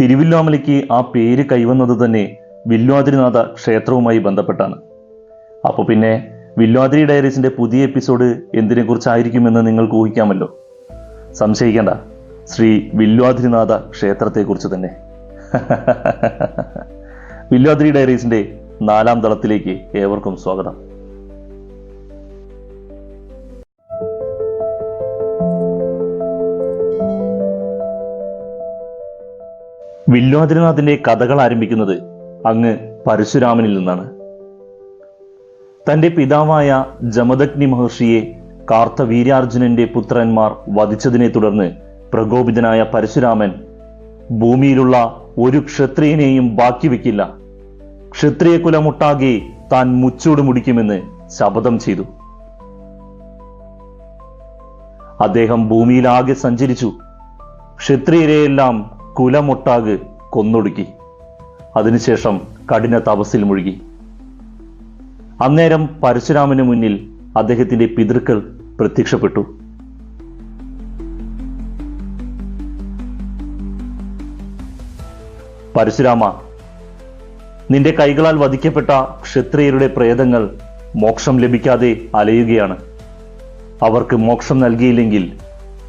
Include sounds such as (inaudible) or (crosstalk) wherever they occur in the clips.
തിരുവില്ലോമലയ്ക്ക് ആ പേര് കൈവന്നത് തന്നെ വില്വാതിരിനാഥ ക്ഷേത്രവുമായി ബന്ധപ്പെട്ടാണ്. അപ്പോൾ പിന്നെ വില്വാതിരി ഡയറീസിന്റെ പുതിയ എപ്പിസോഡ് എന്തിനെക്കുറിച്ചായിരിക്കുമെന്ന് നിങ്ങൾക്ക് ഊഹിക്കാമല്ലോ. സംശയിക്കേണ്ട. ശ്രീ വില്വാതിരിനാഥ ക്ഷേത്രത്തെക്കുറിച്ച് തന്നെ. (laughs) വില്വാതിരി ഡയറീസിന്റെ നാലാം തളത്തിലേക്ക് ഏവർക്കും സ്വാഗതം. വില്വാതിരിനാഥിന്റെ കഥകൾ ആരംഭിക്കുന്നത് അങ്ങ് പരശുരാമനിൽ നിന്നാണ്. തന്റെ പിതാവായ ജമദഗ്നി മഹർഷിയെ കാർത്തവീര്യാർജുനന്റെ പുത്രന്മാർ വധിച്ചതിനെ തുടർന്ന് പ്രകോപിതനായ പരശുരാമൻ ഭൂമിയിലുള്ള ഒരു ക്ഷത്രിയനെയും ബാക്കി വെക്കില്ല. ക്ഷത്രിയ താൻ മുച്ചൂട് മുടിക്കുമെന്ന് ശപഥം ചെയ്തു. അദ്ദേഹം ഭൂമിയിലാകെ സഞ്ചരിച്ചു. ക്ഷത്രിയരെയെല്ലാം കുലമൊട്ടാകെ കൊന്നൊടുക്കി. അതിനുശേഷം കഠിന തപസ്സിൽ മുഴുകി. അന്നേരം പരശുരാമന് മുന്നിൽ അദ്ദേഹത്തിന്റെ പിതൃക്കൾ പ്രത്യക്ഷപ്പെട്ടു. പരശുരാമ നിന്റെ കൈകളാൽ വധിക്കപ്പെട്ട ക്ഷത്രിയരുടെ പ്രേതങ്ങൾ മോക്ഷം ലഭിക്കാതെ അലയുകയാണ്. അവർക്ക് മോക്ഷം നൽകിയില്ലെങ്കിൽ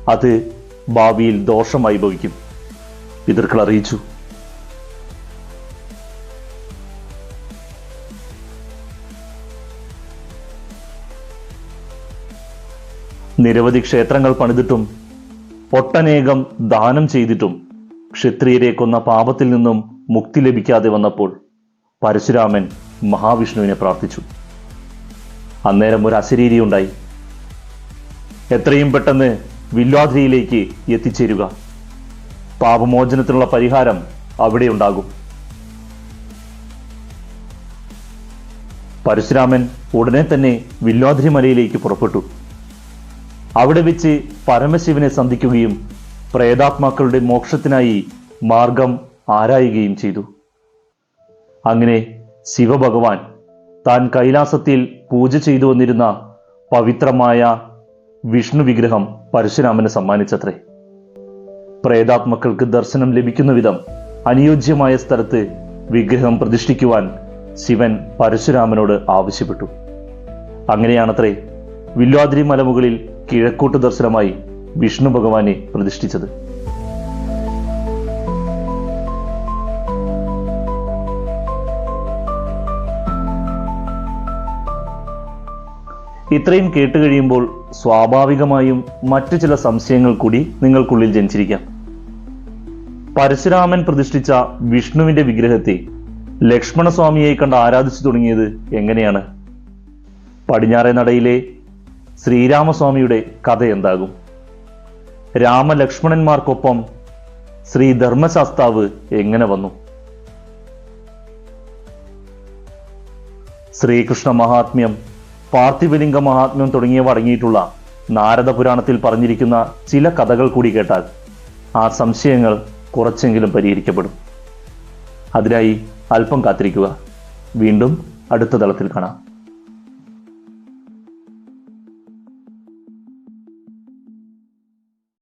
അത് ഭാവിയിൽ ദോഷമായി ഭവിക്കും. പിതൃക്കൾ അറിയിച്ചു. നിരവധി ക്ഷേത്രങ്ങൾ പണിതിട്ടും ഒട്ടനേകം ദാനം ചെയ്തിട്ടും ക്ഷത്രിയരെ കൊന്ന പാപത്തിൽ നിന്നും മുക്തി ലഭിക്കാതെ വന്നപ്പോൾ പരശുരാമൻ മഹാവിഷ്ണുവിനെ പ്രാർത്ഥിച്ചു. അന്നേരം ഒരു അശരീരി ഉണ്ടായി എത്രയും പെട്ടെന്ന് വില്ലാദ്രിയിലേക്ക് എത്തിച്ചേരുക. പാപമോചനത്തിനുള്ള പരിഹാരം അവിടെ ഉണ്ടാകും പരശുരാമൻ ഉടനെ തന്നെ വില്ലാദ്രി മലയിലേക്ക് പുറപ്പെട്ടു. അവിടെ വെച്ച് പരമശിവനെ സന്ധിക്കുകയും പ്രേതാത്മാക്കളുടെ മോക്ഷത്തിനായി മാർഗം ആരായുകയും ചെയ്തു. അങ്ങനെ ശിവഭഗവാൻ താൻ കൈലാസത്തിൽ പൂജ ചെയ്തു വന്നിരുന്ന പവിത്രമായ വിഷ്ണു വിഗ്രഹം പരശുരാമന് സമ്മാനിച്ചത്രേ. പ്രേതാത്മക്കൾക്ക് ദർശനം ലഭിക്കുന്ന വിധം അനുയോജ്യമായ സ്ഥലത്ത് വിഗ്രഹം പ്രതിഷ്ഠിക്കുവാൻ ശിവൻ പരശുരാമനോട് ആവശ്യപ്പെട്ടു. അങ്ങനെയാണത്രേ വില്ലാദ്രി മലമുകളിൽ കിഴക്കോട്ട് ദർശനമായി വിഷ്ണു ഭഗവാനെ പ്രതിഷ്ഠിച്ചത്. ഇത്രയും കേട്ട് കഴിയുമ്പോൾ സ്വാഭാവികമായും മറ്റു ചില സംശയങ്ങൾ കൂടി നിങ്ങൾക്കുള്ളിൽ ജനിച്ചിരിക്കാം. പരശുരാമൻ പ്രതിഷ്ഠിച്ച വിഷ്ണുവിന്റെ വിഗ്രഹത്തെ ലക്ഷ്മണസ്വാമിയെ കണ്ട് ആരാധിച്ചു തുടങ്ങിയത് എങ്ങനെയാണ്? പടിഞ്ഞാറേ നടയിലെ ശ്രീരാമസ്വാമിയുടെ കഥ എന്താകും? രാമലക്ഷ്മണന്മാർക്കൊപ്പം ശ്രീ ധർമ്മശാസ്താവ് എങ്ങനെ വന്നു? ശ്രീകൃഷ്ണ മഹാത്മ്യം പാർത്ഥിവലിംഗ മഹാത്മ്യം തുടങ്ങിയവ അടങ്ങിയിട്ടുള്ള നാരദ പുരാണത്തിൽ പറഞ്ഞിരിക്കുന്ന ചില കഥകൾ കൂടി കേട്ടാൽ ആ സംശയങ്ങൾ കുറച്ചെങ്കിലും പരിഹരിക്കപ്പെടും. അതിനായി അല്പം കാത്തിരിക്കുക. വീണ്ടും അടുത്ത തലത്തിൽ കാണാം.